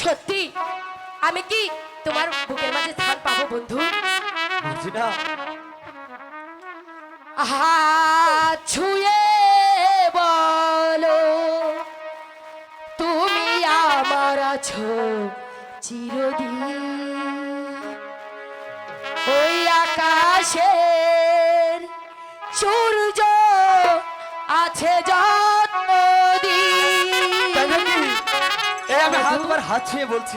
সত্যি? আমি কি তোমার বুকের মাঝে স্থান পাবো বন্ধু? না ছুঁয়ে বলো। তুমি আমার আছো চিরদিন। ওই আকাশের সূর্য আছে যতদিন আমি হাত বার হাত ছুঁয়ে বলছি।